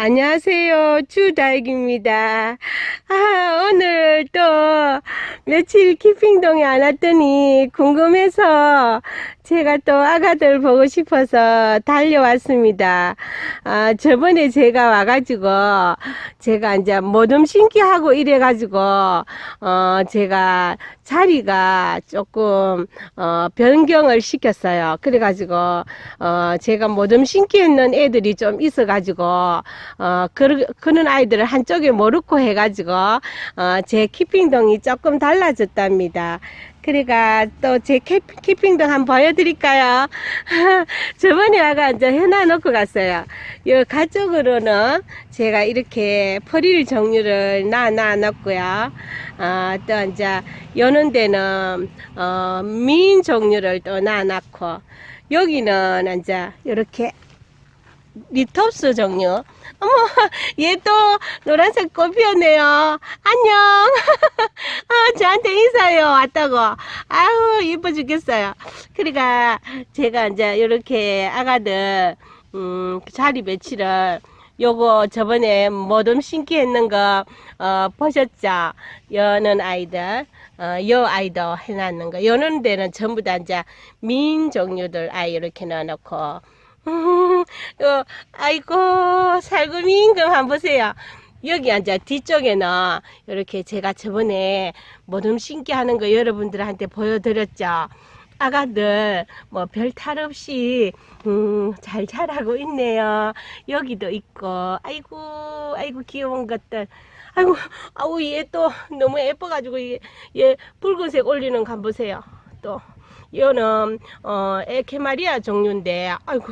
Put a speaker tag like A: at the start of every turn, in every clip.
A: 안녕하세요. 주다익입니다. 아, 오늘 또 며칠 키핑동에 안 왔더니 궁금해서 제가 또 아가들 보고 싶어서 달려왔습니다. 아, 저번에 제가 와가지고 제가 이제 모둠 신기하고 이래가지고 어, 제가 자리가 조금 어, 변경을 시켰어요. 그래가지고 어, 제가 모둠 신기 있는 애들이 좀 있어가지고 어, 그, 그런 아이들을 한쪽에 모르고 해가지고 어, 제 키핑동이 조금 달라졌답니다. 그러니까 또 제 키핑동 한번 보여드릴까요? 저번에 아가 이제 해놔놓고 갔어요. 요 가쪽으로는 제가 이렇게 퍼릴 종류를 놔놔 놨고요. 어, 또 이제 요는 데는 어, 민 종류를 또 놔놨고 여기는 이제 이렇게 리톱스 종류. 어머, 얘 또 노란색 꽃 피었네요. 안녕. 아, 저한테 인사해요. 왔다고. 아유, 이뻐 죽겠어요. 그러니까 제가 이제 이렇게 아가들, 음, 자리 배치를 요거 저번에 뭐좀 신기 했는 거, 어, 보셨죠? 여는 아이들, 어, 요 아이도 해놨는 거. 요는 데는 전부 다 이제 민 종류들 아이 이렇게 넣어놓고, 음, 어, 아이고, 살구미 임금 한번 보세요. 여기 앉아 뒤쪽에는 이렇게 제가 저번에 뭐좀 신기 하는 거 여러분들한테 보여드렸죠. 아가들 뭐 별 탈 없이 음, 잘 자라고 있네요. 여기도 있고 아이고 아이고 귀여운 것들. 아이고 아우 얘 또 너무 예뻐가지고 얘, 얘 붉은색 올리는 감 보세요. 또 얘는 어 에케마리아 종류인데 아이고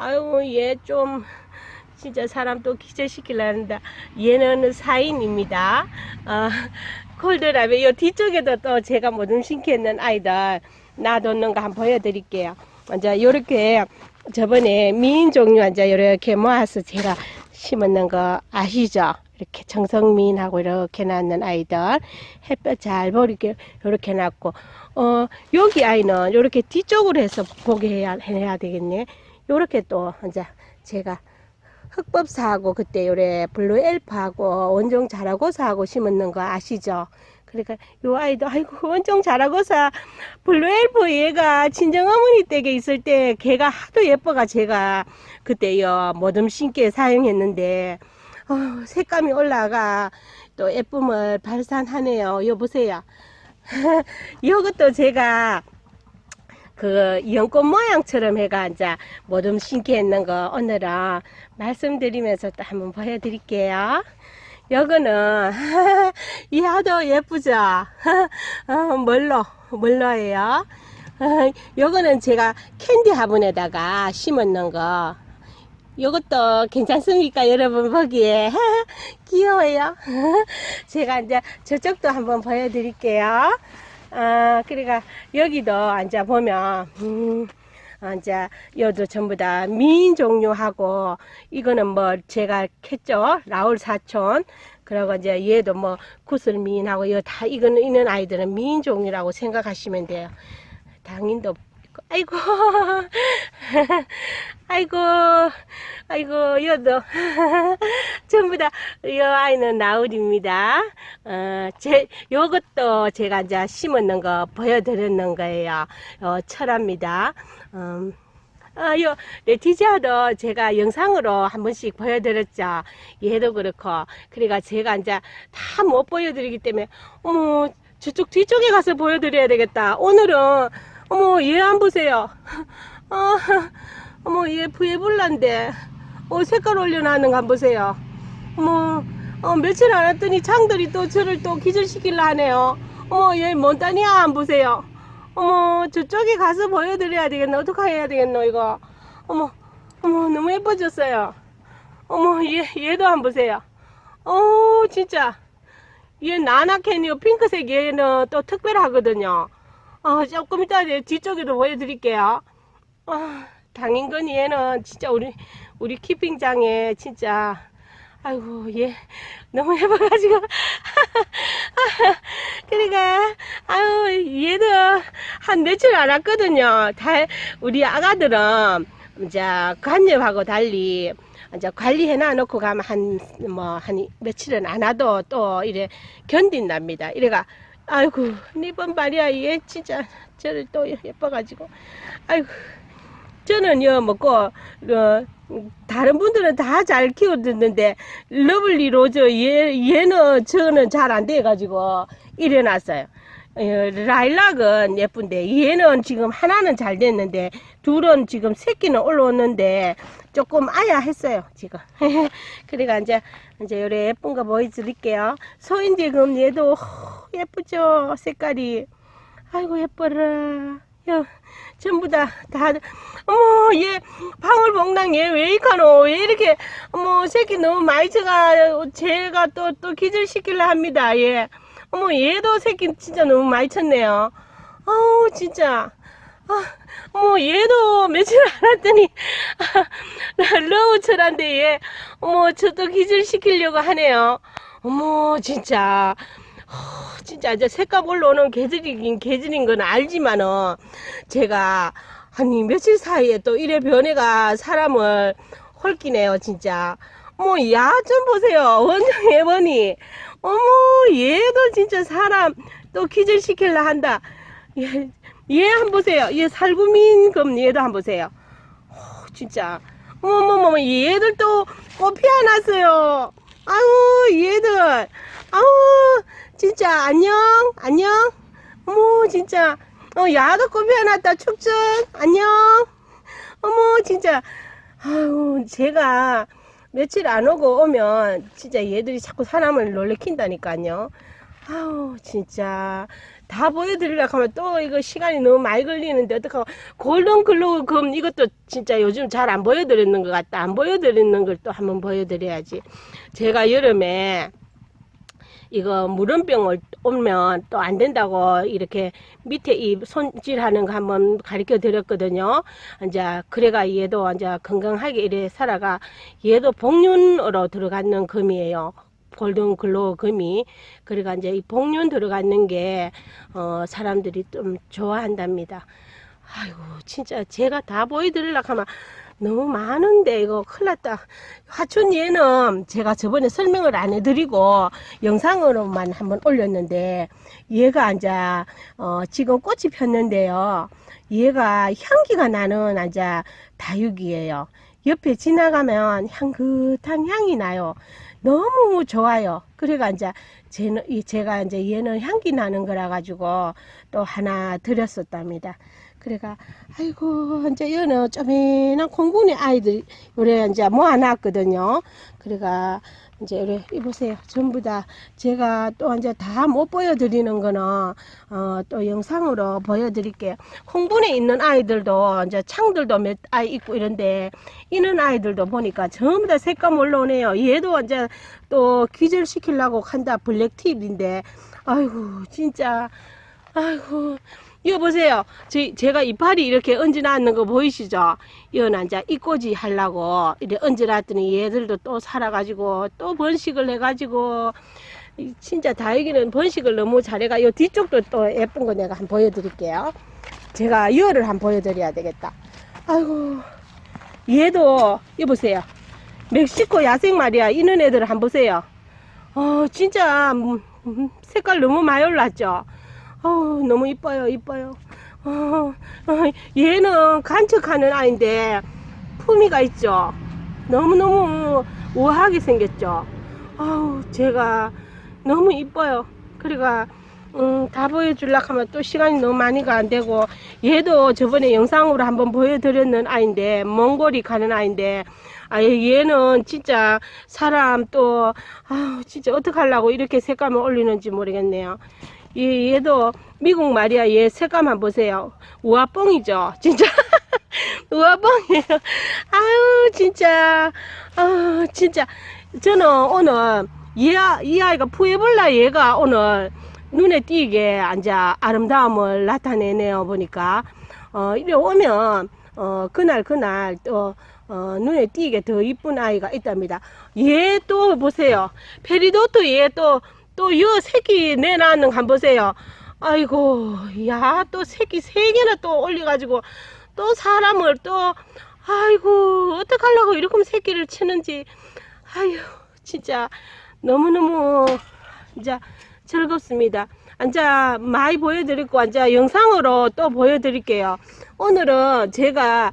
A: 아이고 얘좀 진짜 사람 또 기절시키려는데 얘는 사인입니다. 어, 콜드라베 이 뒤쪽에도 또 제가 뭐좀 신기했는 아이들 놔뒀는 거 한번 보여드릴게요. 이제 요렇게 저번에 미인 종류 이제 이렇게 모아서 제가 심었는 거 아시죠? 이렇게 정성미인하고 이렇게 낳는 아이들 햇볕 잘 보이게 이렇게 놨고 어 여기 아이는 이렇게 뒤쪽으로 해서 보게 해야 해야 되겠네. 요렇게 또 이제 제가 흑법사하고 그때 요래 블루 엘프하고 원종 자라고사하고 심었는 거 아시죠? 그러니까 요 아이도 아이고 원종 자라고사 블루 엘프 얘가 친정 어머니 댁에 있을 때 걔가 하도 예뻐가 제가 그때요 뭐듬 신게 사용했는데 어, 색감이 올라가 또 예쁨을 발산하네요. 요 보세요. 요것도 제가 그 연꽃 모양처럼 해가 이제 뭐좀 신기했는 거 오늘은 말씀드리면서 또 한번 보여드릴게요. 요거는 이 하도 예쁘죠? 어, 뭘로 뭘로예요? 어, 요거는 제가 캔디 화분에다가 심었는 거. 요것도 괜찮습니까? 여러분 보기에 귀여워요. 제가 이제 저쪽도 한번 보여드릴게요. 아, 그러니까 여기도 앉아 보면 음, 이제 여도 전부 다 미인 종류하고 이거는 뭐 제가 했죠. 라울 사촌. 그리고 이제 얘도 뭐 구슬 미인하고 여다 이거는 있는 아이들은 미인 종류라고 생각하시면 돼요. 당인도 아이고 아이고 아이고 여도 전부 다이 아이는 나울입니다. 어, 제 요것도 제가 이제 심었는 거 보여드렸는 거예요. 어, 철합니다. 음, 아, 요, 레티지아도 제가 영상으로 한 번씩 보여드렸죠. 얘도 그렇고. 그러니까 제가 이제 다 못 보여드리기 때문에, 어머, 저쪽 뒤쪽에 가서 보여드려야 되겠다. 오늘은, 어머, 얘 안 보세요. 어, 어머, 얘 부에블란데. 어, 색깔 올려놨는 거한번 보세요. 어머, 어, 며칠 안 왔더니 창들이 또 저를 또 기절시키려 하네요. 어머, 얘 몬타니아 안 보세요. 어머, 저쪽에 가서 보여드려야 되겠네. 어떻게 해야 되겠노, 이거. 어머, 어머, 너무 예뻐졌어요. 어머, 얘, 얘도 한번 보세요. 어, 진짜. 얘 나나캔이요. 핑크색 얘는 또 특별하거든요. 어, 조금 이따 뒤쪽에도 보여드릴게요. 아, 당인건 얘는 진짜 우리, 우리 키핑장에 진짜, 아이고, 얘 너무 예뻐가지고. 그러니까, 아유, 얘도 한 며칠 안 왔거든요. 다, 우리 아가들은, 이제, 간엽하고 달리, 이제 관리해 놔놓고 가면 한, 뭐, 한 며칠은 안 와도 또 이래 견딘답니다. 이래가, 아이고, 이번 말이야, 얘 진짜 저를 또 예뻐가지고, 아이고. 저는요, 먹고, 어, 다른 분들은 다 잘 키워듣는데, 러블리 로즈, 얘, 얘는, 저는 잘 안 돼가지고, 일어났어요. 어, 라일락은 예쁜데, 얘는 지금 하나는 잘 됐는데, 둘은 지금 새끼는 올라왔는데, 조금 아야 했어요, 지금. 그러니까 이제, 이제 요래 예쁜 거 보여드릴게요. 소인 지금 얘도 예쁘죠? 색깔이. 아이고, 예뻐라. 야, 전부 다, 다, 어머, 얘, 방울봉랑 얘 왜 이카노? 왜 이렇게, 어머, 새끼 너무 많이 쳐가, 제가 또, 또 기절시키려 합니다, 얘. 어머, 얘도 새끼 진짜 너무 많이 쳤네요. 아우, 진짜. 아, 어머, 얘도 며칠 안 왔더니, 러우철한데 얘, 어머, 저또 기절시키려고 하네요. 어머, 진짜. 허, 진짜 이제 색감 올라오는 계절이긴 계절인 건 알지만은 제가 아니 며칠 사이에 또 이래 변해가 사람을 헐기네요 진짜. 어머 야좀 보세요. 원장 예번이 어머 얘도 진짜 사람 또 기절시킬라 한다. 얘, 얘 한 보세요. 얘 살구민 검 얘도 한 보세요. 어, 진짜. 어머머머 얘들 또 꽃 피어났어요. 아우 얘들. 아우 진짜 안녕 안녕. 어머 진짜. 어꽃 피어났다 축전 안녕. 어머 진짜. 아우 제가 며칠 안 오고 오면 진짜 얘들이 자꾸 사람을 놀래킨다니까요. 아우 진짜. 다 보여드리려고 하면 또 이거 시간이 너무 많이 걸리는데 어떡하고. 골든 글로우 검 이것도 진짜 요즘 잘 안 보여드리는 것 같다. 안 보여드리는 걸 또 한번 보여드려야지. 제가 여름에 이거 물원병을 오면 또 안 된다고 이렇게 밑에 이 손질하는 거 한번 가르쳐 드렸거든요. 이제 그래가 얘도 이제 건강하게 이래 살아가 얘도 복륜으로 들어가는 금이에요. 골든 글로우 금이 그러니까 이제 이 복륜 들어가는 게 어, 사람들이 좀 좋아한답니다. 아이고 진짜 제가 다 보여드리려고 하면 너무 많은데 이거 큰일 났다. 화춘 얘는 제가 저번에 설명을 안 해드리고 영상으로만 한번 올렸는데 얘가 이제 어, 지금 꽃이 폈는데요. 얘가 향기가 나는 이제 다육이에요. 옆에 지나가면 향긋한 향이 나요. 너무 좋아요 그래가 이제 이 제가 이제 얘는 향기 나는 거라 가지고 또 하나 드렸었답니다 그래가 아이고 이제 여는 쪼매난 콩군이 아이들 요래 이제 모아놨거든요. 그래가 이제 요래 이보세요. 전부 다 제가 또 이제 다 못 보여드리는 거는 어, 또 영상으로 보여드릴게요. 콩분에 있는 아이들도 이제 창들도 몇 아이 있고 이런데 있는 아이들도 보니까 전부 다 색감 올라오네요. 얘도 이제 또 기절시키려고 한다 블랙팁인데 아이고 진짜 아이고 이거 보세요. 제, 제가 이파리 이렇게 얹어놨는 거 보이시죠? 이거는 이제 이꼬지 하려고 이렇게 얹어놨더니 얘들도 또 살아가지고 또 번식을 해가지고 이 진짜 다육이는 번식을 너무 잘해가 요 뒤쪽도 또 예쁜 거 내가 한번 보여드릴게요. 제가 이거를 한번 보여드려야 되겠다. 아이고 얘도 이 보세요. 멕시코 야생 말이야. 이런 애들 한번 보세요. 어 진짜 음, 음, 색깔 너무 많이 올랐죠. 어우, 너무 이뻐요, 이뻐요. 어, 어, 얘는 간척하는 아이인데, 품위가 있죠. 너무너무 우아하게 생겼죠. 아우, 제가 너무 이뻐요. 그러니까, 음, 다 보여주려고 하면 또 시간이 너무 많이 가 안 되고, 얘도 저번에 영상으로 한번 보여드렸는 아이인데, 몽골이 가는 아이인데, 아, 얘는 진짜 사람 또, 아우, 진짜 어떡하려고 이렇게 색감을 올리는지 모르겠네요. 얘, 얘도 미국 말이야. 얘 색감 한번 보세요. 우아뽕이죠? 진짜? 우아뽕이에요. 아유 진짜. 아 진짜. 저는 오늘 얘, 이 아이가 푸에볼라 얘가 오늘 눈에 띄게 앉아 아름다움을 나타내네요 보니까 어 이래 오면 어 그날 그날 또 어, 눈에 띄게 더 이쁜 아이가 있답니다. 얘 또 보세요. 페리도트 얘또또요 새끼 내놨는 거 한번 보세요. 아이고, 야, 또 새끼 세 개나 또 올려가지고, 또 사람을 또, 아이고, 어떡하려고 이렇게 새끼를 치는지. 아유, 진짜 너무너무 진짜 즐겁습니다. 앉아 많이 보여드리고 앉아 영상으로 또 보여드릴게요. 오늘은 제가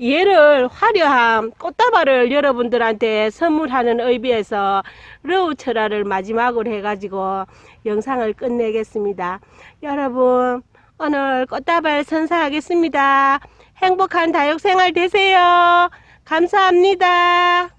A: 얘를 화려한 꽃다발을 여러분들한테 선물하는 의미에서 러우철화를 마지막으로 해가지고 영상을 끝내겠습니다. 여러분 오늘 꽃다발 선사하겠습니다. 행복한 다육생활 되세요. 감사합니다.